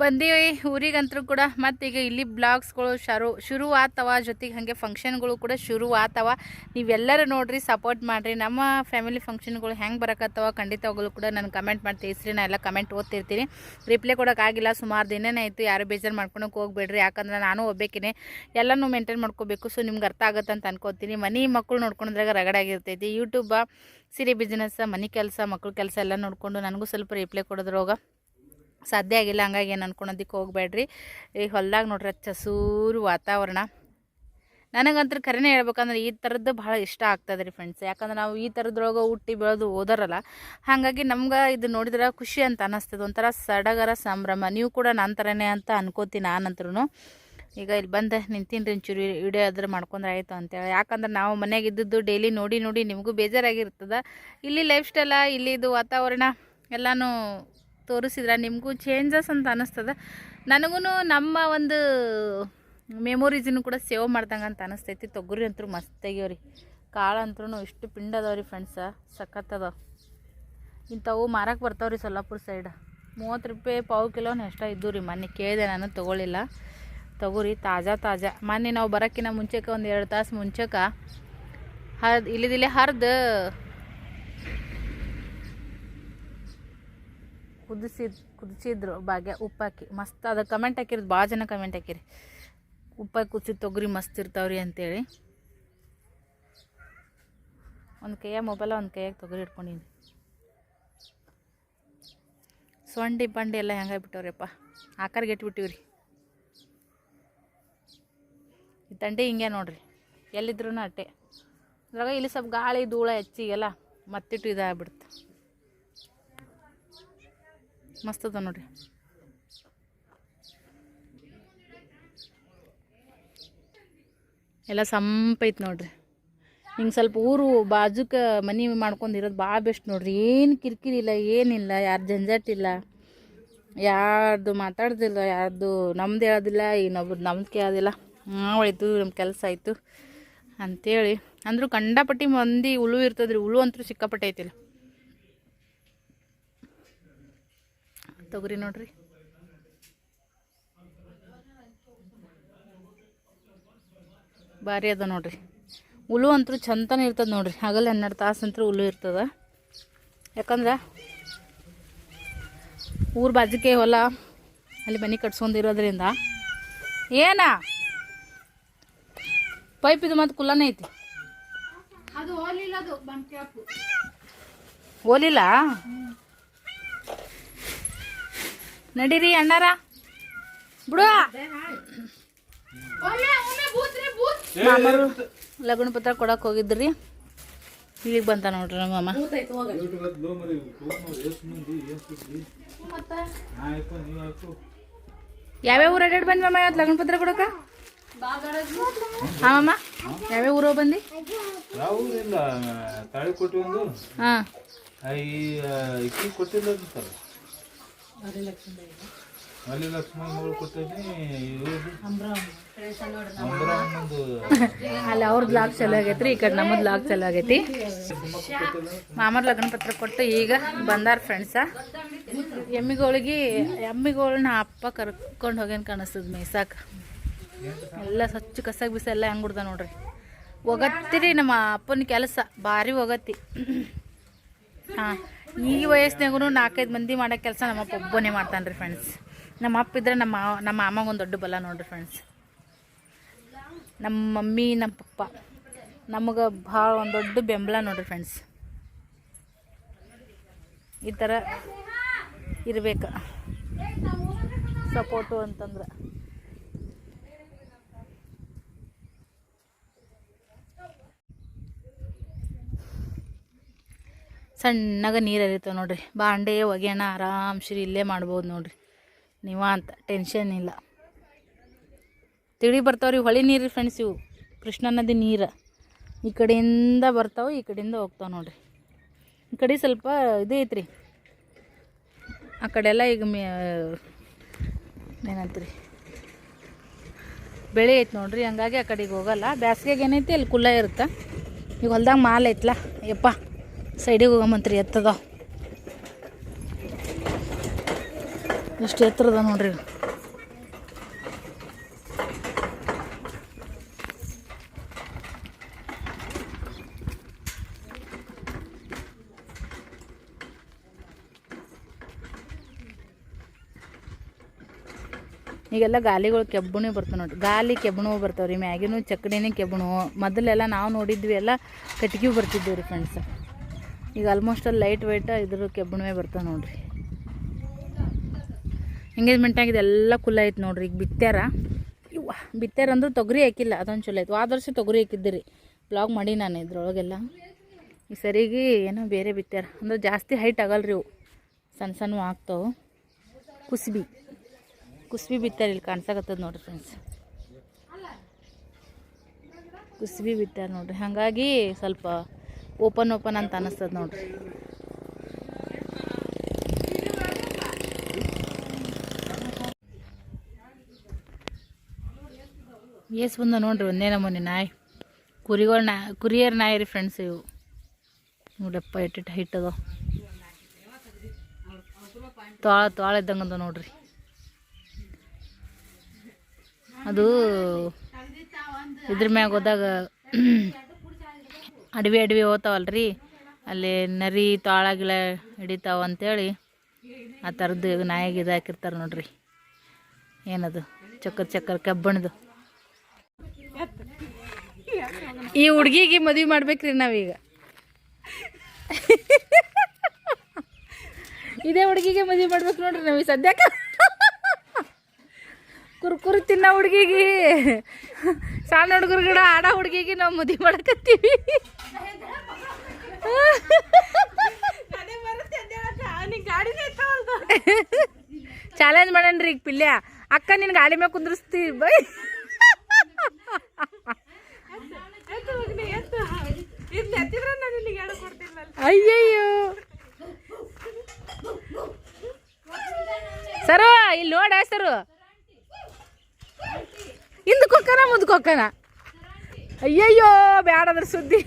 ಬಂದೀವಿ ಊರಿಗಂತರೂ ಕೂಡ, ಮತ್ತೀಗ ಇಲ್ಲಿ ಬ್ಲಾಗ್ಸ್ಗಳು ಶರು ಶುರು ಆತವ ಜೊತೆಗೆ ಹಾಗೆ ಫಂಕ್ಷನ್ಗಳು ಕೂಡ ಶುರು ಆತವ ನೀವೆಲ್ಲರೂ ನೋಡಿರಿ, ಸಪೋರ್ಟ್ ಮಾಡಿರಿ. ನಮ್ಮ ಫ್ಯಾಮಿಲಿ ಫಂಕ್ಷನ್ಗಳು ಹೆಂಗೆ ಬರಕತ್ತವ ಖಂಡಿತವಾಗಲೂ ಕೂಡ ನಾನು ಕಮೆಂಟ್ ಮಾಡಿ ತಿಳಿಸ್ರಿ. ನಾ ಎಲ್ಲ ಕಮೆಂಟ್ ಓದ್ತಿರ್ತೀನಿ. ರಿಪ್ಲೈ ಕೊಡೋಕ್ಕಾಗಿಲ್ಲ, ಸುಮಾರು ದಿನನೇ ಆಯಿತು ಯಾರು ಬೇಜಾರು ಮಾಡ್ಕೊಳಕ್ಕೆ ಹೋಗ್ಬೇಡ್ರಿ. ಯಾಕಂದ್ರೆ ನಾನು ಒಬ್ಬೇಕಿನೇ ಎಲ್ಲನೂ ಮೇಂಟೈನ್ ಮಾಡ್ಕೋಬೇಕು. ಸೊ, ನಿಮ್ಗೆ ಅರ್ಥ ಆಗುತ್ತೆ ಅಂತ ಅನ್ಕೋತೀನಿ. ಮನೆ ಮಕ್ಕಳು ನೋಡ್ಕೊಂಡ್ರಾಗ ರಗಡಾಗಿರ್ತೈತಿ ಯೂಟ್ಯೂಬ ಸಿರಿ ಬಿಸ್ನೆಸ್ ಮನೆ ಕೆಲಸ ಮಕ್ಕಳು ಕೆಲಸ ಎಲ್ಲ ನೋಡಿಕೊಂಡು ನನಗೂ ಸ್ವಲ್ಪ ರಿಪ್ಲೈ ಕೊಡೋದ್ರೋಗ. ಸಾಧ್ಯ ಆಗಿಲ್ಲ, ಹಂಗಾಗಿ ಏನು ಅನ್ಕೊಳೋದಕ್ಕೆ ಹೋಗಬೇಡ್ರಿ. ಈ ಹೊಲ್ದಾಗ ನೋಡ್ರಿ ಹಚ್ಚ ಹಸೂರು ವಾತಾವರಣ. ನನಗಂತೂ ಖರೇನೆ ಹೇಳ್ಬೇಕಂದ್ರೆ ಈ ಥರದ್ದು ಭಾಳ ಇಷ್ಟ ಆಗ್ತದೆ ರೀ ಫ್ರೆಂಡ್ಸ್ ಯಾಕಂದ್ರೆ ನಾವು ಈ ಥರದ್ರೊಳಗೆ ಹುಟ್ಟಿ ಬೆಳೆದು ಓದೋರಲ್ಲ ಹಾಗಾಗಿ ನಮ್ಗೆ ಇದು ನೋಡಿದ್ರೆ ಖುಷಿ ಅಂತ ಅನ್ನಿಸ್ತದೆ. ಒಂಥರ ಸಡಗರ ಸಂಭ್ರಮ. ನೀವು ಕೂಡ ನನ್ನ ಥರನೇ ಅಂತ ಅನ್ಕೋತೀನಿ ನಾನಂತ್ರೂ ಈಗ ಇಲ್ಲಿ ಬಂದು, ನಿಂತೀನಿ ರೀ ಒಂಚೂರು ವಿಡಿಯೋ ಆದ್ರೆ ಮಾಡ್ಕೊಂಡ್ರೆ ಆಯಿತು ಅಂತೇಳಿ. ಯಾಕಂದ್ರೆ ನಾವು ಮನೆಗೆ ಇದ್ದದ್ದು ಡೈಲಿ ನೋಡಿ ನೋಡಿ ನಿಮಗೂ ಬೇಜಾರಾಗಿರ್ತದೆ. ಇಲ್ಲಿ ಲೈಫ್ ಸ್ಟೈಲ ಇಲ್ಲಿದು ವಾತಾವರಣ, ಎಲ್ಲನೂ ತೋರಿಸಿದ್ರೆ ನಿಮಗೂ ಚೇಂಜಸ್ ಅಂತ ಅನ್ನಿಸ್ತದೆ ನನಗೂ ನಮ್ಮ ಒಂದು ಮೆಮೊರೀಸನ್ನು ಕೂಡ ಸೇವ್ ಮಾಡ್ದಂಗೆ ಅಂತ ಅನಿಸ್ತೈತಿ. ತೊಗರಿ ಅಂತೂ ಮಸ್ತ್ ರೀ ಕಾಳು ಅಂತೂ ಇಷ್ಟು ಪಿಂಡ್ ಅದಾವ್ರಿ ಫ್ರೆಂಡ್ಸ ಸಖತ್ತದ ಇಂಥವು ಮಾರಕ್ಕೆ ಬರ್ತಾವ್ರಿ ಸೊಲ್ಲಾಪುರ ಸೈಡ್ ಮೂವತ್ತು ರೂಪಾಯಿ ಪಾವು ಕಿಲೋನ ಎಷ್ಟ ಇದ್ದು ರೀ ಮೊನ್ನೆ ಕೇಳಿದೆ ನಾನು, ತೊಗೊಳಿಲ್ಲ. ತೊಗೋರಿ ತಾಜಾ ತಾಜಾ. ಮೊನ್ನೆ ನಾವು ಬರೋಕ್ಕಿಂತ ಮುಂಚೆಗೆ ಒಂದು ಎರಡು ತಾಸು ಮುಂಚೆಕ ಹರ್ದು, ಇಲ್ಲಿದಿಲ್ಲೇ ಹರಿದು ಕುದಿಸಿದ್ ಕುದಿಸಿದ್ರು ಭಾಗ್ಯ ಉಪ್ಪಾಕಿ. ಮಸ್ತ್ ಅದು ಕಮೆಂಟ್ ಹಾಕಿರೋದು ಭಾಳ ಜನ ಕಮೆಂಟ್ ಹಾಕಿರಿ. ಉಪ್ಪಾಕಿ ಕುದಿಸಿದ ತೊಗರಿ ಮಸ್ತ್ ಇರ್ತಾವ್ರಿ ಅಂತೇಳಿ. ಒಂದು ಕೈಯಾಗ ಮೊಬೈಲ ಒಂದು ಕೈಯಾಗ ತೊಗರಿ ಇಟ್ಕೊಂಡಿನಿ ಸೊಂಡಿ ಬಂಡಿ ಎಲ್ಲ ಹೆಂಗಾಗ್ಬಿಟ್ಟವ್ರಿಪ್ಪ ಆಕಾರ ಗೆಟ್ಬಿಟ್ಟಿವ್ರಿ ಈ ತಂಡಿ ಹಿಂಗೆ ನೋಡ್ರಿ. ಎಲ್ಲಿದ್ರು ಅಟ್ಟೆ. ಅದ್ರಾಗ ಇಲ್ಲಿ ಸ್ವಲ್ಪ ಗಾಳಿ, ಧೂಳ ಹೆಚ್ಚಿಗೆಲ್ಲ ಮತ್ತಿಟ್ಟು ಇದಾಗ್ಬಿಡುತ್ತೆ ಮಸ್ತ್ ಅದ ನೋಡ್ರಿ. ಎಲ್ಲ ಸಂಪೈತ್ ನೋಡ್ರಿ. ಹಿಂಗೆ ಸ್ವಲ್ಪ ಊರು ಬಾಜುಕ ಮನೆ ಮಾಡ್ಕೊಂಡು ಇರೋದು ಭಾಳ ಬೆಸ್ಟ್ ನೋಡ್ರಿ. ಏನು ಕಿರಿಕಿರಿ ಇಲ್ಲ ಏನಿಲ್ಲ ಯಾರು ಜಂಜಾಟ ಇಲ್ಲ. ಯಾರ್ದು ಮಾತಾಡ್ದಿಲ್ಲ, ಯಾರ್ದು ನಮ್ದು ಹೇಳೋದಿಲ್ಲ, ಇನ್ನೊಬ್ರು ನಮ್ದು ಕೇಳೋದಿಲ್ಲ. ಒಳಿತು ನಮ್ಮ ಕೆಲಸ ಆಯಿತು. ಅಂಥೇಳಿ ಅಂದರೂ ಕಂಡಪಟ್ಟಿ ಮಂದಿ ಉಳು ಇರ್ತದ್ರಿ ಉಳು ಅಂತೂ ಸಿಕ್ಕಾಪಟ್ಟೆ ಐತಿಲ್ಲ. ತೊಗರಿ ನೋಡ್ರಿ. ಭಾರಿ ಅದ ನೋಡ್ರಿ. ಹುಲು ಅಂತೂ ಚಂದನೇ ಇರ್ತದೆ ನೋಡ್ರಿ. ಹಗಲು ಹನ್ನೆರಡು ತಾಸು ಅಂತೂ ಹುಲ್ಲು ಇರ್ತದ. ಯಾಕಂದ್ರೆ ಊರು ಬಾಜಿಕೆ ಹೊಲ ಅಲ್ಲಿ ಮನೆ ಕಟ್ಸ್ಕೊಂಡಿರೋದ್ರಿಂದ ಏನ? ಪೈಪ್ ಇದು ಮತ್ತು ಕುಲ್ಲನೇ ಐತಿ. ಓಲಿಲ್ಲ ನಡೀರಿ ಅಣ್ಣಾರ. ಬಿಡು. ಮಾಮರು ಲಗ್ನ ಪತ್ರ ಕೊಡಕ್ಕೆ ಹೋಗಿದ್ರಿ. ಇಲ್ಲಿಗೆ ಬಂತ ನೋಡ್ರಿ ನಮ್ಮ ಮಾಮ. ಯಾವ್ಯಾವ ಊರು ಅಡ್ಡಾಡಿ ಬಂದಿ ಮಾಮ ಇವತ್ತು ಲಗ್ನ ಪತ್ರ ಕೊಡಕ? ಹಾಂ ಮಾಮ. ಯಾವ್ಯಾವ ಊರು ಬಂದು ಹಾಂ. ಕೊಟ್ಟಿಲ್ಲ ಅಲ್ಲಿ ಲಕ್ಷ್ಮಣ ಲಾಕ್ ಅಲ್ಲಿ ಅವ್ರ ಬ್ಲಾಗ್ ಚಲೋ ಆಗೈತ್ರಿ, ಈ ಕಡೆ ನಮ್ಮದು ಲಾಗ್ ಚಲೋ ಆಗೈತಿ. ಮಾಮರ ಲಗ್ನ ಪತ್ರ ಕೊಟ್ಟು ಈಗ ಬಂದಾರ ಫ್ರೆಂಡ್ಸ ಎಮ್ಮಿಗಳಿಗೆ, ಎಮ್ಮಿಗಳನ್ನ ಅಪ್ಪ ಕರ್ಕೊಂಡು ಹೋಗ್ಯಾನ ಕಾಣಿಸ್ತದ ಮೇಯ್ಸಾಕ. ಎಲ್ಲ ಸ್ವಚ್ಛ ಕಸ ಬಿಸ ಎಲ್ಲ ಹೆಂಗೆ ಬಿಡ್ದ ನೋಡ್ರಿ. ಒಗತ್ತಿರಿ ನಮ್ಮ ಅಪ್ಪನ ಕೆಲಸ, ಭಾರಿ ಒಗತ್ತಿ. ಹಾಂ. ಈ ವಯಸ್ಸಿನಾಗೂ ನಾಲ್ಕೈದು ಮಂದಿ ಮಾಡೋ ಕೆಲಸ ನಮ್ಮಪ್ಪ ಒಬ್ಬನೇ ಮಾಡ್ತಾನೆ ರೀ ಫ್ರೆಂಡ್ಸ್ ನಮ್ಮ ಅಪ್ಪ ಇದ್ರೆ ನಮ್ಮ ನಮ್ಮ ಅಮ್ಮಗೆ ಒಂದು ದೊಡ್ಡ ಬಲ ನೋಡ್ರಿ ಫ್ರೆಂಡ್ಸ್ ನಮ್ಮ ಮಮ್ಮಿ, ನಮ್ಮ ಪಪ್ಪ. ನಮಗೆ ಭಾಳ ಒಂದು ದೊಡ್ಡ ಬೆಂಬಲ ನೋಡ್ರಿ ಫ್ರೆಂಡ್ಸ್ ಈ ಥರ ಇರ್ಬೇಕು. ಸಪೋರ್ಟು ಅಂತಂದ್ರೆ. ಸಣ್ಣಗೆ ನೀರು ಹರಿತಾವೆ ನೋಡ್ರಿ. ಬಾಂಡೆ ಒಗೆಣ ಆರಾಮ್ ಇಲ್ಲೇ ಮಾಡ್ಬೋದು ನೋಡ್ರಿ. ನೀವ ಅಂತ ಟೆನ್ಷನ್ ಇಲ್ಲ. ತಿಳಿ ಬರ್ತಾವ್ರಿ ಹೊಳಿ ನೀರು ಫ್ರೆಂಡ್ಸ್ ಇವು. ಕೃಷ್ಣ ನದಿ ನೀರು. ಈ ಕಡೆಯಿಂದ ಬರ್ತಾವೆ, ಈ ಕಡೆಯಿಂದ ಹೋಗ್ತಾವೆ ನೋಡ್ರಿ. ಈ ಕಡೆ ಸ್ವಲ್ಪ ಇದು ಐತ್ರಿ. ಆ ಕಡೆಲ್ಲ ಈಗ ಮೇ, ಏನಂತೀರಿ? ಬೆಳೆ ಐತೆ ನೋಡ್ರಿ. ಹಂಗಾಗಿ ಆ ಕಡೆಗೆ ಹೋಗಲ್ಲ. ಬ್ಯಾಸ್ಗೆಗೆ ಏನೈತಿ, ಅಲ್ಲಿ ಕುಲ್ಲ ಇರುತ್ತೆ? ಈಗ ಹೊಲ್ದಾಗ ಮಾಲ್ ಐತ್ಲ? ಯಪ್ಪ. ಸೈಡಿಗೆ ಹೋಗಮಂತ್ರಿ ಎತ್ತದ. ಎಷ್ಟು ಎತ್ತರದ ನೋಡ್ರಿ. ಈಗೆಲ್ಲ ಗಾಲಿಗಳು ಕೆಬ್ಬಣಿ ಬರ್ತವೆ ನೋಡ್ರಿ. ಗಾಲಿ ಕೆಬ್ಬಣು ಬರ್ತಾವೆ ರೀ ಮ್ಯಾಗಿನೂ ಚಕ್ಕಡಿನೇ ಕೆಬ್ಬಣು ಮೊದಲೆಲ್ಲ ನಾವು ನೋಡಿದ್ವಿ, ಎಲ್ಲ ಕಟ್ಗೆ ಬರ್ತಿದ್ವಿ ರೀ ಫ್ರೆಂಡ್ಸ್ ಈಗ ಆಲ್ಮೋಸ್ಟ್ ಅಲ್ಲಿ ಲೈಟ್ ವೆಯ್ಟ್ ಇದ್ರ ಕೆಬ್ಬಣವೇ ಬರ್ತಾವೆ ನೋಡ್ರಿ. ಎಂಗೇಜ್ಮೆಂಟ್ ಆಗಿದೆ, ಎಲ್ಲ ಕುಲ್ಲ ಐತೆ ನೋಡ್ರಿ. ಈಗ ಬಿತ್ತಾರ ಇವ್ವ ಬಿತ್ತಾರ ಅಂದ್ರೆ ತೊಗರಿ ಹಾಕಿಲ್ಲ, ಅದೊಂದು ಚಲೋ ವಾದ ವರ್ಷ ತೊಗರಿ ಹಾಕಿದ್ದೀರಿ. ಬ್ಲಾಗ್ ಮಾಡಿ ನಾನು ಇದ್ರೊಳಗೆಲ್ಲ. ಈ ಸರಿಗೆ ಏನೋ ಬೇರೆ ಬಿತ್ತಾರ ಅಂದ್ರೆ ಜಾಸ್ತಿ ಹೈಟ್ ಆಗಲ್ರಿ ಇವು. ಸಣ್ಣ ಸಣ್ಣ ಆಗ್ತಾವೆ. ಕುಸ್ಬಿ. ಕುಸ್ಬಿ ಬಿತ್ತಾರ ಇಲ್ಲಿ ಕಾಣ್ಸಕತ್ತದ ನೋಡ್ರಿ ಫ್ರೆಂಡ್ಸ್ ಕುಸ್ಬಿ ಬಿತ್ತಾರ ನೋಡ್ರಿ. ಹಾಗಾಗಿ ಸ್ವಲ್ಪ ಓಪನ್ ಓಪನ್ ಅಂತ ಅನ್ನಿಸ್ತದೆ ನೋಡ್ರಿ. ಏಸ್ ಬಂದ ನೋಡ್ರಿ ಒಂದೇ ನಮೂನಿ ನಾಯಿ. ಕುರಿಗಳು ನಾ ಕುರಿಯರ್ ನಾಯಿ ರೀ ಫ್ರೆಂಡ್ಸ್ ಇವು. ನೋಡಪ್ಪ ಎಟ್ಟಿಟ್ಟು ಹೈಟ್ ಅದ ತೋಳ ತೋಳ ಇದ್ದಂಗೆ ಅದ ನೋಡ್ರಿ. ಅದು ಇದ್ರ ಮ್ಯಾಗ ಹೋದಾಗ ಅಡವಿ ಅಡವಿ ರೀ ಅಲ್ಲಿ ನರಿ ತಾಳಗಿಳ ಹಿಡಿತಾವ ಅಂತೇಳಿ ಆ ಥರದ್ದು ನಾಯಿಗೆ ಇದು ಹಾಕಿರ್ತಾರೆ ನೋಡ್ರಿ. ಏನದು? ಚಕ್ಕರ್ ಚಕ್ಕರ್ ಕಬ್ಬಣದು. ಈ ಹುಡುಗಿಗೆ ಮದುವೆ ಮಾಡ್ಬೇಕ್ರಿ ನಾವೀಗ. ಇದೇ ಹುಡುಗಿಗೆ ಮದುವೆ ಮಾಡ್ಬೇಕು ನೋಡ್ರಿ ನಾವು ಸದ್ಯಕ್ಕೆ. ಕುರ್ಕುರಿ ತಿನ್ನೋ ಹುಡುಗಿಗೆ. ಸಣ್ಣ ಹುಡುಗರು ಗಿಡ ಆಡ ಹುಡುಗಿಗೆ ನಾವು ಮದುವೆ ಮಾಡಕತ್ತೀವಿ. ಚಾಲೆಂಜ್ ಮಾಡಣ್ರಿ ಈಗ ಪಿಲ್ಯ. ಅಕ್ಕ ನಿನ್ ಗಾಡಿ ಮ್ಯಾಗ ಕುಂದ್ರಿಸ್ತೀವಿ ಬೈ. ಅಯ್ಯಯ್ಯೋ. ಸರು ಇಲ್ಲಿ ನೋಡ ಸರು. ಹಿಂದಕ್ಕೆ ಹೋಕ್ಕನ ಮುಂದಕ್ಕೆ ಹೋಕ್ಕನ ಅಯ್ಯಯ್ಯೋ ಬ್ಯಾಡದ್ರ ಸುದ್ದಿ.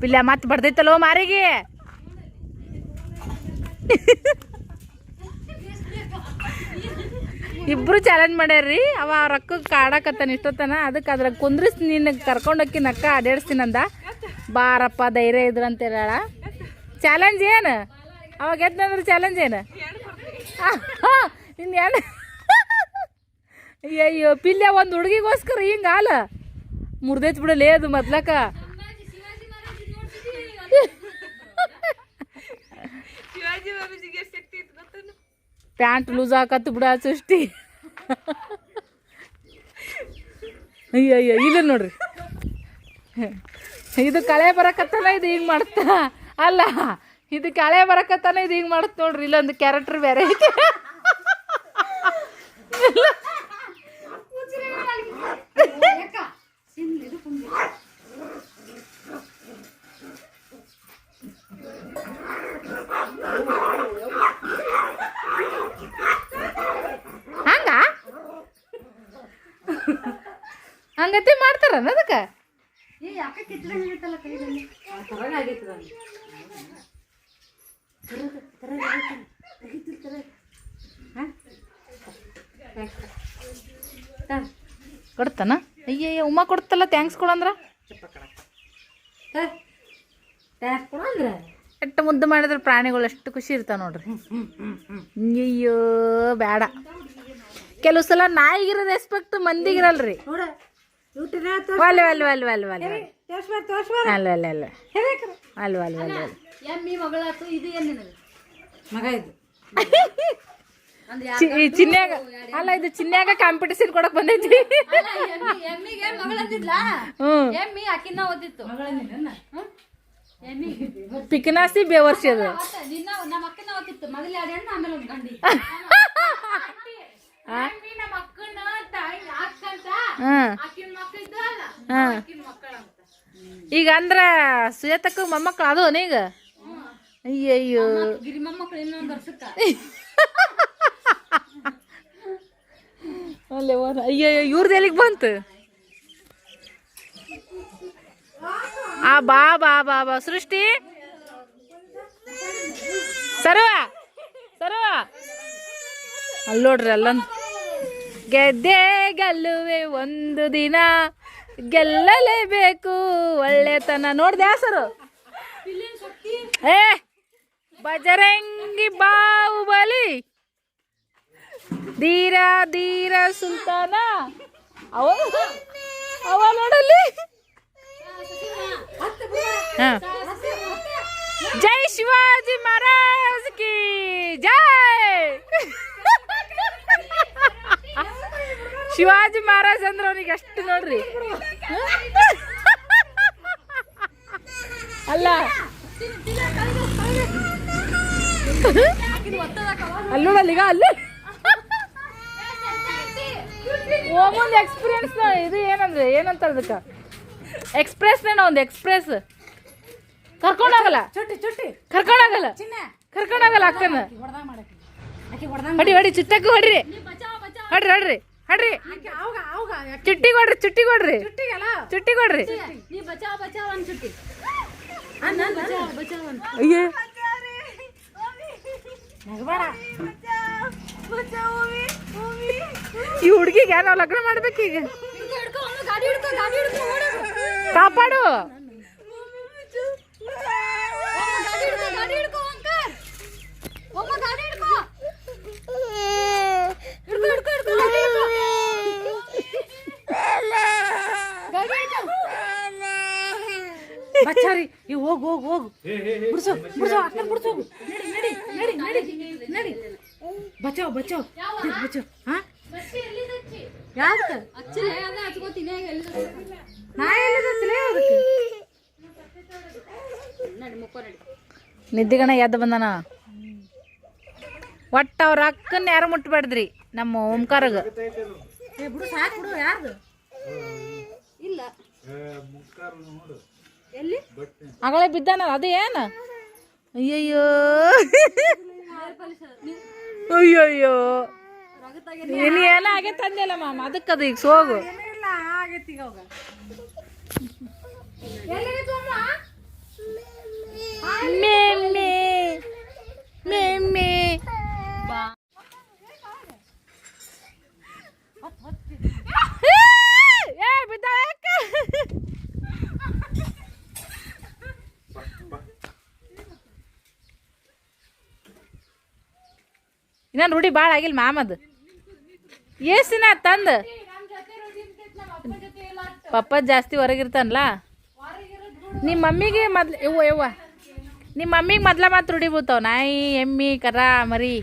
ಪಿಲ್ಲ ಮತ್ತೆ ಬಡ್ದೈತಲ್ಲೋ ಮಾರಿಗೆ? ಇಬ್ರು ಚಾಲೆಂಜ್ ಮಾಡ್ಯಾರ್ರಿ. ಅವ ರೊಕ್ಕಕ್ಕೆ ಕಾಡಕತ್ತಾನ ಇಷ್ಟೊತ್ತನ. ಅದಕ್ಕೆ ಅದ್ರಾಗ ಕುಂದ್ರಿಸ್ ನಿನ್ನ ಕರ್ಕೊಂಡೋಗಿ ನಕ್ಕ ಅಡ್ಯಾಡ್ಸ್ತೀನಂದ ಬಾರಪ್ಪ ಧೈರ್ಯ ಇದ್ರಂತ ಹೇಳ ಚಾಲೆಂಜ್ ಏನು? ಅವಾಗ ಎದ್ದಂದ್ರೆ ಚಾಲೆಂಜ್ ಏನು? ಇನ್ನು ಏನು ಅಯ್ಯಯ್ಯೋ ಪಿಲ್ಯ ಒಂದು ಹುಡುಗಿಗೋಸ್ಕರ ಹಿಂಗ ಹಾಲ? ಮುರ್ದೈತ್ ಬಿಡಲೇ ಅದು ಮೊದ್ಲಕ ಪ್ಯಾಂಟ್ ಲೂಸ್ ಹಾಕತ್ತು ಬಿಡ ಸೃಷ್ಟಿ. ಅಯ್ಯೋ, ಅಯ್ಯ, ಇಲ್ಲ ನೋಡ್ರಿ. ಇದು ಕಳೆ ಬರಕತ್ತಲ್ಲ ಇದು ಹಿಂಗೆ ಮಾಡ್ತಾ? ಅಲ್ಲ, ಇದು ಕಳೆ ಬರಕತ್ತಾನ ಇದು ಹಿಂಗೆ ಮಾಡುತ್ತೆ ನೋಡ್ರಿ. ಇಲ್ಲೊಂದು ಕ್ಯಾರೆಕ್ಟ್ರ್ ಬೇರೆ ಐತಿ ಹಂಗ ಹಂಗತಿ ಮಾಡ್ತಾರ ಅದಕ್ಕೆ ಕೊಡ್ತಾನ? ಅಯ್ಯಯ್ಯ ಉಮ್ಮ ಕೊಡ್ತಲ್ಲ ಥ್ಯಾಂಕ್ಸ್ ಕೊಡಂದ್ರ ಎಷ್ಟು ಮುದ್ದು ಮಾಡಿದ್ರೆ ಪ್ರಾಣಿಗಳು ಎಷ್ಟು ಖುಷಿ ಇರ್ತಾವ ನೋಡ್ರಿ. ಅಯ್ಯೋ ಬೇಡ ಕೆಲವು ಸಲ ನಾಯಿಗಿರೋ ರೆಸ್ಪೆಕ್ಟ್ ಮಂದಿಗಿರಲ್ರಿ. ಅಲ್ಲ ಇದು ಚಿನ್ನಾಗ ಕಾಂಪಿಟೇಷನ್ ಕೊಡಕ್ ಬಂದೈತಿ. ಪಿಕನಾಸಿ ಬೇವರ್ಸಿ ಅದು. ಈಗ ಅಂದ್ರ ಸುಯತಕ್ಕ ಮೊಮ್ಮಕ್ಳು ಅದು ಈಗ? ಅಯ್ಯಯ್ಯೋ. ಅಲ್ಲೇ ಮೊಮ್ಮಕ್ಕಳು ಇನ್ನೊಂದು ವರ್ಷಕ್ಕ. ಅಲ್ಲಿ ಅಯ್ಯೋ ಇವ್ರದ್ದು ಎಲ್ಲಿಗೆ ಬಂತು? ಆ ಬಾ ಬಾ ಬಾ ಬಾ. ಸೃಷ್ಟಿ? ಸರ್ವ? ಸರ್ವ? ಅಲ್ಲೋಡ್ರಿ ಅಲ್ಲೊಂದು. ಗೆದ್ದೆ ಗೆಲ್ಲುವೆ ಒಂದು ದಿನ. ಗೆಲ್ಲಲೇಬೇಕು. ಒಳ್ಳೆತನ ನೋಡ್ದೆ ಸರು. ಏ, ಬಜರಂಗಿ ಬಾಹುಬಲಿ ಧೀರ ಧೀರ ಸುಲ್ತಾನ. ಅವ ಅವ ನೋಡಲ್ಲಿ. ಜೈ ಶಿವಾಜಿ ಮಹಾರಾಜ್ ಕಿ ಶಿವಾಜಿ ಮಹಾರಾಜ್ ಅಂದ್ರೆ ಅವನಿಗೆ ಅಷ್ಟು ನೋಡ್ರಿ. ಅಲ್ಲ. ಅಲ್ಲಿ ನೋಡಲ್ಲ ಈಗ ಅಲ್ಲಿ. ಓಮೊಂದು ಎಕ್ಸ್ಪೀರಿಯನ್ಸ್ ಇದು ಏನಂದ್ರೆ ಏನಂತ ಅದಕ್ಕೆ ಎಕ್ಸ್ಪ್ರೆಸ್ನ ಒಂದು ಎಕ್ಸ್ಪ್ರೆಸ್. ಕರ್ಕೊಂಡೋಗಲ್ಲ. ಚುಟ್ಟಿ ಚುಟ್ಟಿ. ಕರ್ಕೊಂಡೋಗಲ್ಲ. ಚಿನ್ನ. ಕರ್ಕೊಂಡೋಗಲ್ಲ ಅಕ್ಕನ. ಹೊಡಿ ಹೊಡಿ ಚುಟ್ಟಕ್ಕೂ ಹೊಡ್ರಿ. ಹೊಡ್ರಿ ಹೊಡ್ರಿ. ಹೊಡ್ರಿ ಚುಟ್ಟಿ ಕೊಡ್ರಿ ಚುಟ್ಟಿ ಕೊಡ್ರಿ. ಚುಟ್ಟಿ ಕೊಡ್ರಿ. ಈ ಹುಡುಗಿಗೆ ನಾವು ಲಗ್ನ ಮಾಡ್ಬೇಕೀಗ? ಕಾಪಾಡು. ಬಚ್ಚಾರಿ ಈ ಹೋಗ್ ಹೋಗ್ ಹೋಗ್. ಬಿಡ್ಸು ಬಿಡ್ಸು ಅಕ್ಕನ ಬಿಡ್ಸು. ನಡಿ ನಡಿ ನಡಿ ನಡಿ. ನಡಿ ಬಚಾವ್ ಬಚಾವ್ ಬಚಾವ್ ಹಾ? ನಾ ಅದಕ್ಕೆ ನಿದ್ದಿಗಣ ಎದ್ದು ಬಂದನ? ಒಟ್ಟ ಅವ್ರ ಅಕ್ಕನ್ನ ಯಾರು ಮುಟ್ಬೇಡ್ದ್ರಿ ನಮ್ಮ ಓಂಕಾರಗ. ಬಿಡು ಸಾಕು ಬಿಡು ಯಾರ್ದು? ಇಲ್ಲ. ಅಗಳೇ ಬಿದ್ದಾನ ಅದು ಏನು? ಅಯ್ಯಯ್ಯೋ. ಅಯ್ಯಯ್ಯೋ. ಇಲ್ಲಿ ಏನ ಆಗೈತೆ ಅಂದಿಲ್ಲ ಮಾಮ ಅದಕ್ಕೆ ಅದು ಈಗ ಸೋಗು. ಈಗ ಅವಾಗ ಮೇಮೆ ಮೇಮೆ ಏ ಬಿದ್ದಾಳ ಯಾಕ? ಇನ್ನ ರೂಢಿ ಭಾಳ ಆಗಿಲ್ಲ ಮಾಮದು ಏಸಿನ ತಂದು. ಪಪ್ಪ ಜಾಸ್ತಿ ಹೊರಗಿರ್ತಾನಲ್ಲ ನಿಮ್ಮ ಮಮ್ಮಿಗೆ ಮೊದ್ಲು ಯವ್ವ ನಿಮ್ಮ ಮಮ್ಮಿಗೆ ಮೊದ್ಲ ಮಾತು ರೂಢಿ ಬೀಳ್ತಾವ. ನಾಯಿ, ಎಮ್ಮಿ, ಕರ, ಮರಿ.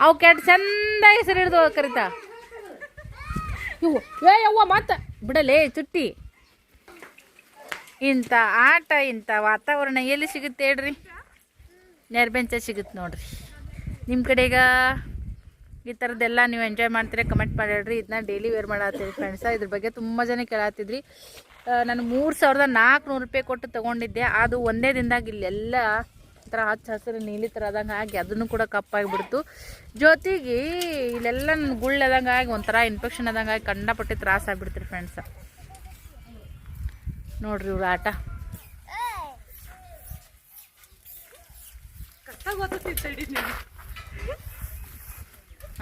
ಅವು ಕೆಟ್ಟ ಚಂದ ಹೆಸರು ಹಿಡಿದು ಕರಿತಾ. ಇವು ಏ, ಯವ್ವ, ಮತ್ತೆ. ಬಿಡಲೇ, ಚುಟ್ಟಿ. ಇಂಥ ಆಟ, ಇಂಥ ವಾತಾವರಣ ಎಲ್ಲಿ ಸಿಗುತ್ತೆ ಹೇಳ್ರಿ? ನೆರ್ಬೆಂಚ ಸಿಗುತ್ತೆ ನೋಡ್ರಿ. ನಿಮ್ಮ ಕಡೆಗ? ಈ ಥರದ್ದೆಲ್ಲ ನೀವು ಎಂಜಾಯ್ ಮಾಡ್ತೀರಾ ಕಮೆಂಟ್ ಮಾಡಿ ಹೇಳ್ರಿ ಇದನ್ನ ಡೈಲಿ ವೇರ್ ಮಾಡತ್ತೀರಿ ಫ್ರೆಂಡ್ಸ ಇದ್ರ ಬಗ್ಗೆ ತುಂಬ ಜನ ಕೇಳತ್ತಿದ್ರಿ ನಾನು ಮೂರು ಸಾವಿರದ ನಾಲ್ಕುನೂರು ರೂಪಾಯಿ ಕೊಟ್ಟು ತೊಗೊಂಡಿದ್ದೆ. ಅದು ಒಂದೇ ದಿನದಾಗ ಇಲ್ಲೆಲ್ಲ ಒಂಥರ ಹಚ್ಚ ಹಸಿರು ನೀಲಿ ಥರ ಆದಂಗೆ ಆಗಿ ಅದನ್ನು ಕೂಡ ಕಪ್ಪಾಗಿಬಿಡ್ತು ಜೊತೆಗೆ ಇಲ್ಲೆಲ್ಲ ನನ್ನ ಗುಳ್ಳದಂಗೆ ಆಗಿ ಒಂಥರ ಇನ್ಫೆಕ್ಷನ್ ಆದಂಗೆ ಆಗಿ ಕಂಡಪಟ್ಟಿ ತ್ರಾಸ ಆಗಿಬಿಡ್ತೀರಿ ಫ್ರೆಂಡ್ಸ ನೋಡ್ರಿ ಇವ್ರ ಆಟ.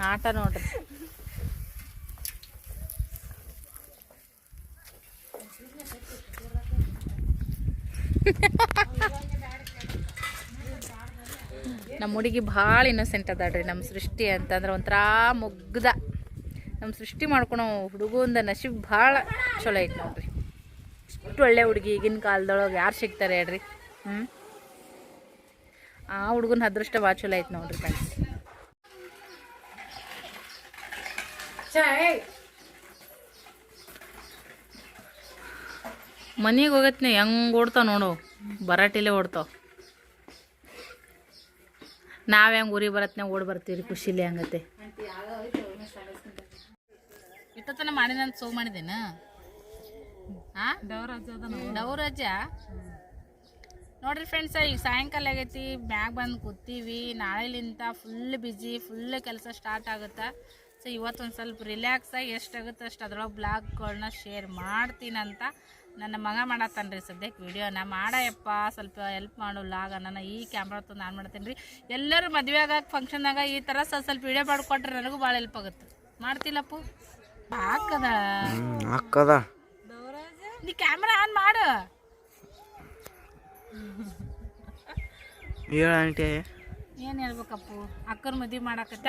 ಆಟ ನೋಡ್ರಿ. ನಮ್ಮ ಹುಡುಗಿ ಭಾಳ ಇನ್ನೋಸೆಂಟ್ ಅದಾಳ್ರಿ ನಮ್ಮ ಸೃಷ್ಟಿ ಅಂತಂದ್ರೆ ಒಂಥರ ಮುಗ್ಧ. ನಮ್ಮ ಸೃಷ್ಟಿ ಮಾಡ್ಕೊಳೋ ಹುಡುಗಂದ ನಶೀಬ್ ಭಾಳ ಚಲೋ ಐತೆ ನೋಡ್ರಿ. ಇಷ್ಟು ಒಳ್ಳೆ ಹುಡುಗಿ ಈಗಿನ ಕಾಲದೊಳಗೆ ಯಾರು ಸಿಗ್ತಾರೆ ಹೇಳ್ರಿ? ಹ್ಞೂ ಆ ಹುಡುಗನ ಅದೃಷ್ಟ ಭಾಳ ಚಲೋ ಐತೆ ನೋಡ್ರಿ ಫ್ರೆಂಡ್ಸ್ ಮನೆಗೆ ಹೋಗತ್ನಿ ಹೆಂಗೆ ಓಡ್ತಾವ ನೋಡು. ಬರಾಟಿಲೆ ಓಡ್ತಾವ. ನಾವು ಹೆಂಗೆ ಊರಿಗೆ ಬರತ್ನ ಓಡ್ ಬರ್ತೀವಿ ಖುಷಿಲಿ ಹಂಗತ್ತೆ ಇಟ್ಟತನ ಮಾಡಿದಂತ ಸೋ ಮಾಡಿದೇನ? ಡವರಾಜ ನೋಡ್ರಿ ಫ್ರೆಂಡ್ಸ್ ಈಗ ಸಾಯಂಕಾಲ ಆಗೈತಿ ಬ್ಯಾಗ್ ಬಂದು ಕೂತೀವಿ, ನಾಳೆಲಿಂತ ಫುಲ್ ಬಿಜಿ ಫುಲ್ ಕೆಲಸ ಸ್ಟಾರ್ಟ್ ಆಗುತ್ತೆ? ಸೊ ಇವತ್ತೊಂದು ಸ್ವಲ್ಪ ರಿಲ್ಯಾಕ್ಸ್ ಆಗಿ ಎಷ್ಟಾಗುತ್ತೆ ಅಷ್ಟು ಅದ್ರೊಳಗೆ ಬ್ಲಾಗ್ಗಳನ್ನ ಶೇರ್ ಮಾಡ್ತೀನಂತ ನನ್ನ ಮಗ ಮಾಡತ್ತಾನ ರೀ ಸದ್ಯಕ್ಕೆ ವೀಡಿಯೋನ ಮಾಡಯಪ್ಪ ಸ್ವಲ್ಪ ಹೆಲ್ಪ್ ಮಾಡು ಲಾಗ ನನ್ನ ಈ ಕ್ಯಾಮ್ರಾ ತಂದು ನಾನು ಮಾಡ್ತೀನಿ ರೀ ಎಲ್ಲರೂ ಮದುವೆ ಆಗಾಗ ಫಂಕ್ಷನ್ದಾಗ ಈ ಥರ ಸ್ವಲ್ಪ ಸ್ವಲ್ಪ ವಿಡಿಯೋ ಮಾಡಿಕೊಟ್ರೆ ನನಗೂ ಭಾಳ ಹೆಲ್ಪ್ ಆಗುತ್ತೆ. ಮಾಡ್ತಿಲ್ಲಪ್ಪು ಹಾಕದ? ಹಾಕದ. ನೀ ಕ್ಯಾಮ್ರಾ ಆನ್ ಮಾಡು. ಹೇಳ ಆಂಟಿ. ಏನು ಹೇಳ್ಬೇಕಪ್ಪು? ಅಕ್ಕನ ಮದ್ವೆ ಮಾಡಕತ್ತ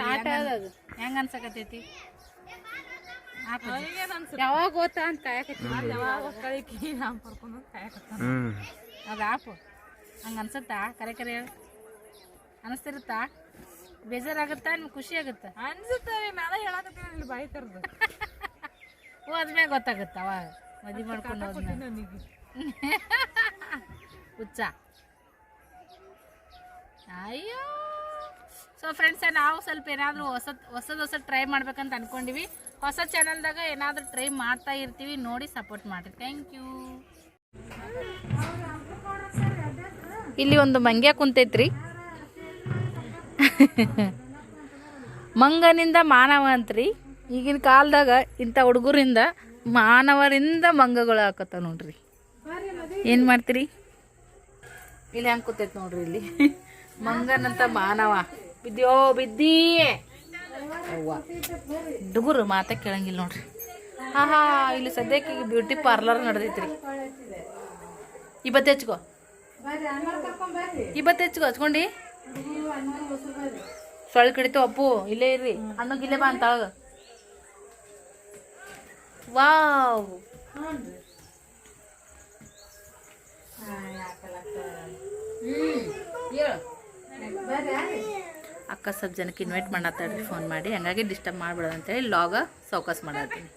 ಹೆಂಗ ಅನ್ಸಕತ್ತೈತಿ? ಯಾವಾಗ ಗೊತ್ತಾ ಅಂತ ಕಾಯಕತ್ತಿ. ಹ್ಞೂ ಅದು ಆಪು ಹಂಗೆ ಅನ್ಸತ್ತಾ? ಕರೆ ಕರೆ ಹೇಳು. ಅನಿಸ್ತಿರುತ್ತಾ? ಬೇಜಾರಾಗುತ್ತಾ ನಿಮ್ಗೆ ಖುಷಿ ಆಗುತ್ತಾ? ಅನ್ಸುತ್ತೆ ನಾನು ಹೇಳಕತ್ತೀನಿ ಬಾಯಿ ತರದು. ಹೋದ್ಮೇಲೆ ಗೊತ್ತಾಗುತ್ತೆ ಅವಾಗ? ಮದುವೆ ಮಾಡ್ಕೊಂಡು ಹೋದ್ಮೇಲೆ ಹುಚ್ಚ. ಅಯ್ಯೋ. ಸೊ ಫ್ರೆಂಡ್ಸ್ ನಾವು ಸ್ವಲ್ಪ ಏನಾದರೂ ಹೊಸ, ಹೊಸದು ಹೊಸ ಟ್ರೈ ಮಾಡ್ಬೇಕಂತ ಅನ್ಕೊಂಡಿವಿ. ಹೊಸ ಚಾನಲ್ದಾಗ ಏನಾದರೂ ಟ್ರೈ ಮಾಡ್ತಾ ಇರ್ತೀವಿ. ನೋಡಿ ಸಪೋರ್ಟ್ ಮಾಡಿರಿ. ಥ್ಯಾಂಕ್ ಯು ಇಲ್ಲಿ ಒಂದು ಮಂಗ್ಯ ಕುಂತೈತ್ರಿ. ಮಂಗನಿಂದ ಮಾನವ ಅಂತ್ರಿ. ಈಗಿನ ಕಾಲದಾಗ ಇಂಥ ಹುಡುಗರಿಂದ ಮಾನವರಿಂದ ಮಂಗಗಳು ಹಾಕತ್ತ ನೋಡ್ರಿ. ಏನು ಮಾಡ್ತೀರಿ? ಇಲ್ಲಿ ಹಂಗೆ ಕೂತೈತೆ ನೋಡ್ರಿ ಇಲ್ಲಿ. ಮಂಗನಂತ ಮಾನವ. ಬಿದ್ಯೋ ಬಿದ್ದಿ. ಹುಡುಗರು ಮಾತ ಕೇಳಂಗಿಲ್ಲ ನೋಡ್ರಿ. ಹಾ ಹಾ, ಇಲ್ಲಿ ಸದ್ಯಕ್ಕೆ ಬ್ಯೂಟಿ ಪಾರ್ಲರ್ ನಡೆದೈತ್ರಿ. ಇವತ್ತು ಹೆಚ್ಕೋ. ಇವತ್ತು ಹೆಚ್ಕೋ, ಹಚ್ಕೊಂಡು. ಸೊಳ್ಳೆ ಕಡಿತು, ಅಪ್ಪು, ಇಲ್ಲೇ ಇರ್ರಿ. ಅಣ್ಣಗೆ ಇಲ್ಲೇ ಬಾ ಅಂತ ವಾವ್. ವಾವ್ ಅಕ್ಕ ಸ್ವಲ್ಪ ಜನಕ್ಕೆ ಇನ್ವೈಟ್ ಮಾಡತ್ತಾಡ್ರಿ ಫೋನ್ ಮಾಡಿ. ಹಂಗಾಗಿ ಡಿಸ್ಟರ್ಬ್ ಮಾಡ್ಬಿಡೋದು ಅಂತೇಳಿ ಲಾಗ ಸೌಕಸ್ ಮಾಡತ್ತೀನಿ.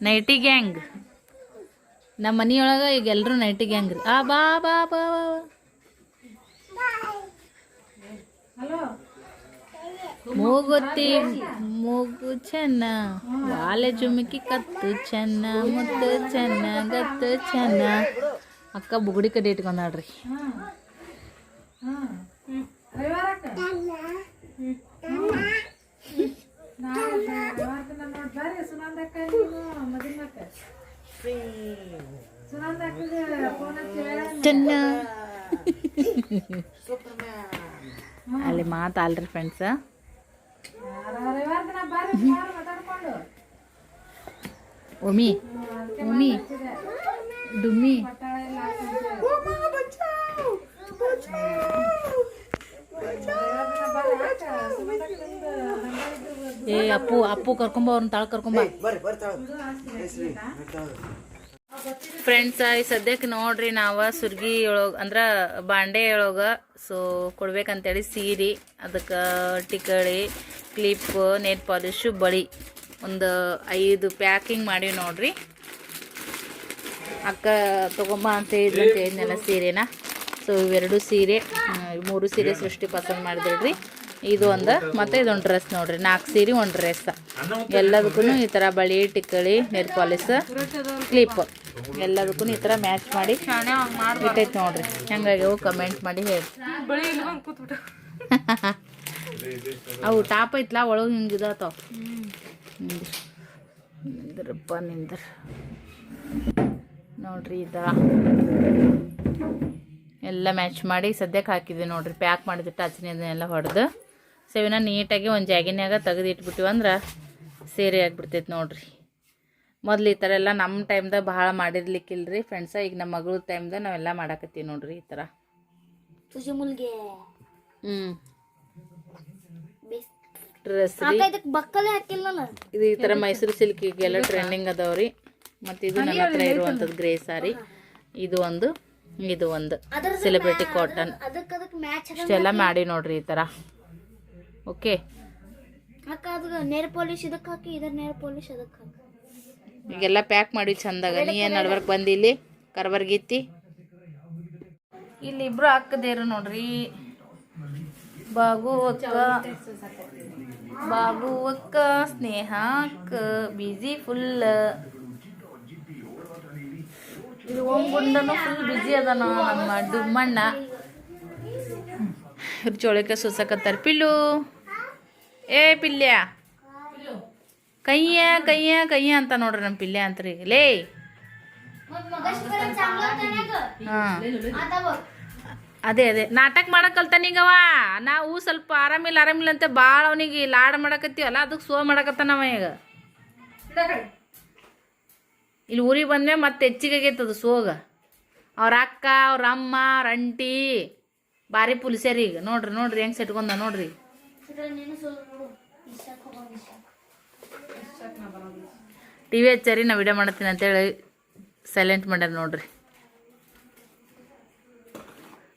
ನೈಟಿ ಗ್ಯಾಂಗ್ ನಮ್ಮ ಮನಿಯೊಳಗೆ ಈಗ ಎಲ್ಲರೂ ನೈಟಿ ಗ್ಯಾಂಗ್ ರೀ. ಆ, ಬಾ ಬಾ ಬಾ ಬಾ ಮೂಗುತ್ತಿ ಮೂಗು ಚೆನ್ನ ಬಾಲೆ ಜುಮುಕಿ ಕತ್ತು ಚೆನ್ನ, ಮುತ್ತು ಚೆನ್ನ, ಗತ್ತು ಚೆನ್ನ. ಅಕ್ಕ ಬುಗುಡಿ ಕಡೆ ಇಟ್ಕೊಂಡಾಳ್ರಿ ಚೆನ್ನ. ಅಲ್ಲಿ ಮಾತಲ್ರಿ ಫ್ರೆಂಡ್ಸ್ ಒಮಿ ಒಮಿ ಡುಮ್ಮಿ. ಏ ಅಪ್ಪು ಅಪ್ಪು ಕರ್ಕೊಂಬ ಅವ್ರನ್ನ ತಾಳ ಕರ್ಕೊಂಬ ಫ್ರೆಂಡ್ಸ್ ಈ ಸದ್ಯಕ್ಕೆ ನೋಡ್ರಿ ನಾವು ಸುರ್ಗಿ ಒಳಗೆ ಅಂದ್ರೆ ಬಾಂಡೆ ಒಳಗೆ ಸೊ ಕೊಡ್ಬೇಕಂತೇಳಿ ಸೀರೆ ಅದಕ್ಕೆ ಟಿಕಳಿ ಕ್ಲಿಪ್ ನೇಟ್ ಪಾಲಿಶು ಬಳಿ. ಒಂದು ಐದು ಪ್ಯಾಕಿಂಗ್ ಮಾಡೀವಿ ನೋಡ್ರಿ. ಅಕ್ಕ ತಗೊಂಬ ಅಂತ ಹೇಳಿ ಅಂತ ಹೇಳಿದ್ನಲ್ಲ ಸೀರೆನ. ಸೊ ಇವೆರಡು ಸೀರೆ ಮೂರು ಸೀರೆ ಸೃಷ್ಟಿ ಪಸಂದ್ ಮಾಡಿದ್ರಿ ಇದು ಒಂದು, ಮತ್ತು ಇದೊಂದು ಡ್ರೆಸ್ ನೋಡ್ರಿ. ನಾಲ್ಕು ಸೀರೆ, ಒಂದು ಡ್ರೆಸ್ ಎಲ್ಲದಕ್ಕೂ ಈ ಥರ ಬಳಿ, ಟಿಕ್ಕಳಿ ನೇರ್ ಪಾಲಿಸ್ ಕ್ಲಿಪ್ ಎಲ್ಲದಕ್ಕೂ ಈ ಥರ ಮ್ಯಾಚ್ ಮಾಡಿ ಇಟ್ಟೈತೆ ನೋಡ್ರಿ. ಹೆಂಗಾಗ್ಯವು ಕಮೆಂಟ್ ಮಾಡಿ ಹೇಳಿ ಅವು ಟಾಪ್ ಐತ್ಲ, ಒಳಗೆ ಹಿಂಗೆ ಇದಾತಾವ ನಿಂದ್ರಪ್ಪ, ನಿಂದ್ರ. ನೋಡ್ರಿ ಈ ಎಲ್ಲ ಮ್ಯಾಚ್ ಮಾಡಿ ಸದ್ಯಕ್ಕೆ ಹಾಕಿದ್ವಿ ನೋಡ್ರಿ. ಪ್ಯಾಕ್ ಮಾಡಿಬಿಟ್ಟು ಹಚ್ಚಿನದನ್ನೆಲ್ಲ ಹೊಡೆದು. ಸೇವಿನ ನೀಟಾಗಿ ಒಂದು ಜಾಗಿನ್ಯಾಗ ತೆಗೆದಿಟ್ಬಿಟ್ಟಿವಂದ್ರೆ ಸೇರಿ ಆಗಿಬಿಡ್ತೈತೆ ನೋಡ್ರಿ. ಮೊದಲು ಈ ಥರ ಎಲ್ಲ ನಮ್ಮ ಟೈಮ್ದಾಗ ಭಾಳ ಮಾಡಿರ್ಲಿಕ್ಕಿಲ್ಲ ರೀ ಫ್ರೆಂಡ್ಸ ಈಗ ನಮ್ಮ ಮಗಳ ಟೈಮ್ದಾಗ ನಾವೆಲ್ಲ ಮಾಡಾಕತ್ತೀವಿ ನೋಡ್ರಿ ಈ ಥರ. ಹ್ಞೂ ಡ್ರೆಸ್ ಇದು ಈ ಥರ ಮೈಸೂರು ಸಿಲ್ಕಿಗೆಲ್ಲ ಟ್ರೆಂಡಿಂಗ್ ಅದಾವ್ರಿ. ಮತ್ತು ಇದು ನನ್ನ ಹತ್ರ ಇರುವಂಥದ್ದು ಗ್ರೇ ಸಾರಿ ಇದು ಒಂದು ಇದು ಒಂದು ಸೆಲೆಬ್ರಿಟಿ ಕಾಟನ್ ಇಷ್ಟೆಲ್ಲ ಮಾಡಿ ನೋಡ್ರಿ ಈ ಥರ ಓಕೆ ಅಕ್ಕ ಅದಕ್ಕೆ ನೇರ್ ಪೋಲಿಶ್ ಇದಕ್ಕೆ ಹಾಕಿ ಇದರ ನೇರ್ ಪಾಲಿಶ್ ಅದಕ್ಕೆ ಹಾಕಿ. ಈಗೆಲ್ಲ ಪ್ಯಾಕ್ ಮಾಡಿ ಚಂದಾಗ. ನೀ ಏನು ನಡ್ವರ್ಕ್ ಬಂದಿ ಇಲ್ಲಿ ಕರ್ಬರ್ಗಿತ್ತಿ ಇಲ್ಲಿ ಇಬ್ರು ಹಾಕದೇರು ನೋಡ್ರಿ. ಬಾಗು ಅಕ್ಕ ಬಾಬು ಅಕ್ಕ ಸ್ನೇಹ ಅಕ್ಕ. ಬಿಜಿ ಫುಲ್ ಇದು ಓಂ ಗುಂಡನು ಫುಲ್ ಬಿಜಿ ಅದಾನ ನಮ್ಮ ಡುಮ್ಮಣ್ಣ. ಇವ್ರು ಚೋಳಿಕೆ ಸುಸಕತ್ತಾರ. ಪಿಲ್ಲು. ಏ, ಪಿಲ್ಯ. ಕೈಯ ಕೈಯ ಕೈಯ ಅಂತ ನೋಡ್ರಿ ನಮ್ಮ ಪಿಲ್ಯ ಅಂತ್ರಿ ಲೇ. ಅದೇ ಅದೇ. ನಾಟಕ ಮಾಡಕ್ ಕಲ್ತಾನೀಗವ ನಾವು ಸ್ವಲ್ಪ ಆರಾಮಿಲ್ಲ ಆರಾಮಿಲ್ಲ ಅಂತ ಭಾಳ ಅವನಿಗೆ ಲಾಡ್ ಮಾಡಕತ್ತೀವಲ್ಲ ಅದಕ್ಕೆ ಸೋ ಮಾಡಕತ್ತಾನವ ಈಗ. ಇಲ್ಲಿ ಊರಿಗೆ ಬಂದ್ಮೇ ಮತ್ತೆ ಹೆಚ್ಚಿಗೆ ಆಗೈತದು ಸೋಗ. ಅವ್ರ ಅಕ್ಕ ಅವ್ರ ಅಮ್ಮ ಅವ್ರ ಅಂಟಿ ಭಾರಿ ಪುಲಿಸ್ಯಾರಿ ಈಗ. ನೋಡ್ರಿ ನೋಡ್ರಿ ಹೆಂಗೆ ಸೆಟ್ಕೊಂಡ ನೋಡ್ರಿ. ಟಿ ವಿ ಹಚ್ಚರಿ ನಾ ವಿಡಿಯೋ ಮಾಡತ್ತೀನಿ ಅಂತೇಳಿ ಸೈಲೆಂಟ್ ಮಾಡ್ಯಾರ ನೋಡ್ರಿ.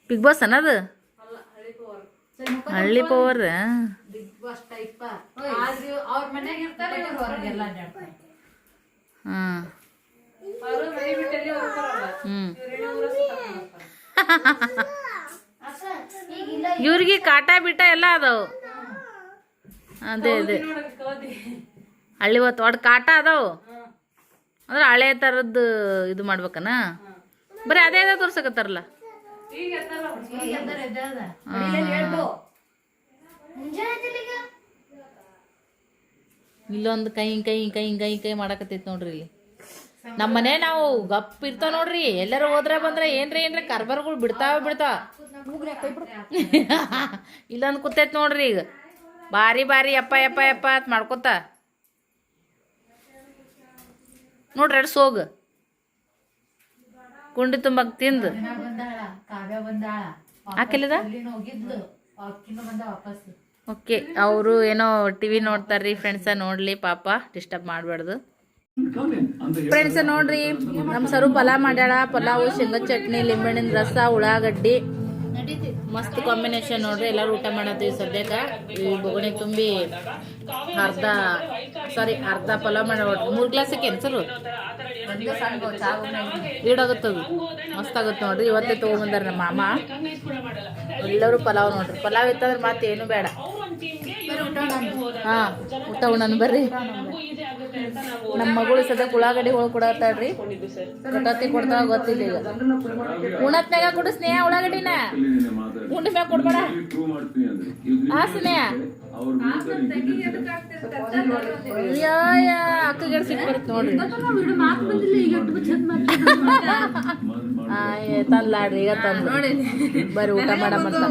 ಬಿಗ್ ಬಾಸ್ ಅನ್ನದು ಹಳ್ಳಿ ಪವರ್ ಹಾಂ ಇವ್ರಿಗೆ ಕಾಟ ಬಿಟ ಎಲ್ಲ ಅದಾವು. ಅದೇ ಅದೇ. ಹಳ್ಳಿ ಹೊತ್ತು ಒಟ್ಟು ಕಾಟ ಅದಾವು. ಅಂದ್ರೆ ಹಳೆ ಥರದ್ದು ಇದು ಮಾಡ್ಬೇಕನ? ಬರೀ ಅದೇ ಅದೇ ತೋರ್ಸಕತ್ತಾರಲ್ಲ? ಇಲ್ಲೊಂದು ಕೈ ಕೈ ಕೈ ಕೈ ಕೈ ಮಾಡಕತ್ತೈತಿ ನೋಡ್ರಿ ಇಲ್ಲಿ. ನಮ್ಮ ಮನೆ ನಾವು ಗಪ್ ಇರ್ತಾವ ನೋಡ್ರಿ. ಎಲ್ಲರೂ ಹೋದ್ರೆ ಬಂದ್ರೆ ಏನ್ರಿ ಏನ್ರಿ ಕರ್ಬರ್ಗಳು ಬಿಡ್ತಾವ ಬಿಡ್ತಾವ. ಇಲ್ಲೊಂದು ಕೂತೈತ್ ನೋಡ್ರಿ ಈಗ. ಬಾರಿ ಬಾರಿ ಅಪ್ಪ ಯಪ್ಪ ಯಪ್ಪ ಅಂತ ಮಾಡ್ಕೊತ. ನೋಡ್ರಿ ಎರಡು ಸೋಗ. ಕುಂಡಿ ತುಂಬಕ್ ತಿಂದು. ಹಾಕಿಲ್ಲದ ಓಕೆ, ಅವರು ಏನೋ ಟಿವಿ ನೋಡ್ತಾರ್ರಿ ಫ್ರೆಂಡ್ಸ ನೋಡ್ಲಿ ಪಾಪ ಡಿಸ್ಟರ್ಬ್ ಮಾಡಬಾರ್ದು. ಫ್ರೆಂಡ್ಸ್ ನೋಡ್ರಿ ನಮ್ಮ ಸರು ಪಲಾವ್ ಮಾಡ್ಯಾಳ. ಪಲಾವು, ಶೇಂಗಾ ಚಟ್ನಿ ಲಿಂಬೆಣ್ಣಿನ ರಸ, ಉಳ್ಳಾಗಡ್ಡಿ. ಮಸ್ತ್ ಕಾಂಬಿನೇಷನ್ ನೋಡ್ರಿ, ಎಲ್ಲರೂ ಊಟ ಮಾಡತ್ತೀವಿ ಸದ್ಯಕ ಈ ಬೊಗಣಿ ತುಂಬಿ ಅರ್ಧ ಸಾರಿ ಅರ್ಧ ಪಲಾವ್ ಮಾಡ ಮೂರು ಗ್ಲಾಸಕ್ಕೆ ಸರು? ಈಡಾಗುತ್ತದು. ಮಸ್ತ್ ಆಗುತ್ತೆ ನೋಡ್ರಿ. ಇವತ್ತೇ ತೊಗೊಂಬಂದಾರ ನಮ್ಮ ಮಾಮ. ಎಲ್ಲರೂ ಪಲಾವ್ ನೋಡ್ರಿ. ಪಲಾವ್ ಇತ್ತಂದ್ರೆ ಮತ್ತೆ ಏನು ಬೇಡ. ಹಾ ಊಟ ಉಣ್ಣ ಬರ್ರಿ. ನಮ್ಮ ಮಗಳು ಸದ್ಯಕ್ಕೆ ಉಳ್ಳಾಗಡ್ಡಿ ಹೋಗಿ ಕೊಡತ್ತಾಳ್ರಿ. ಕೊಟ್ಟತ್ತಿ ಕೊಡ್ತಾವ ಗೊತ್ತಿಲ್ಲ ಈಗ. ಉಣತ್ನಾಗ ಕೊಡು ಸ್ನೇಹ ಉಳ್ಳಾಗಡ್ಡಿನ. ಉಂಡ ಮ್ಯಾಗ ಕೊಡ್ಬೇಡ. ಆ ಸ್ನೇಹ. ಅಕ್ಕಗೆ ಸಿಟ್ಟು ಬರುತ್ತೆ ನೋಡ್ರಿ. ತಂದ್ಲಾಡ್ರಿ ಈಗ ನೋಡಿ ಬರ್ರಿ ಊಟ ಮಾಡಮಂತ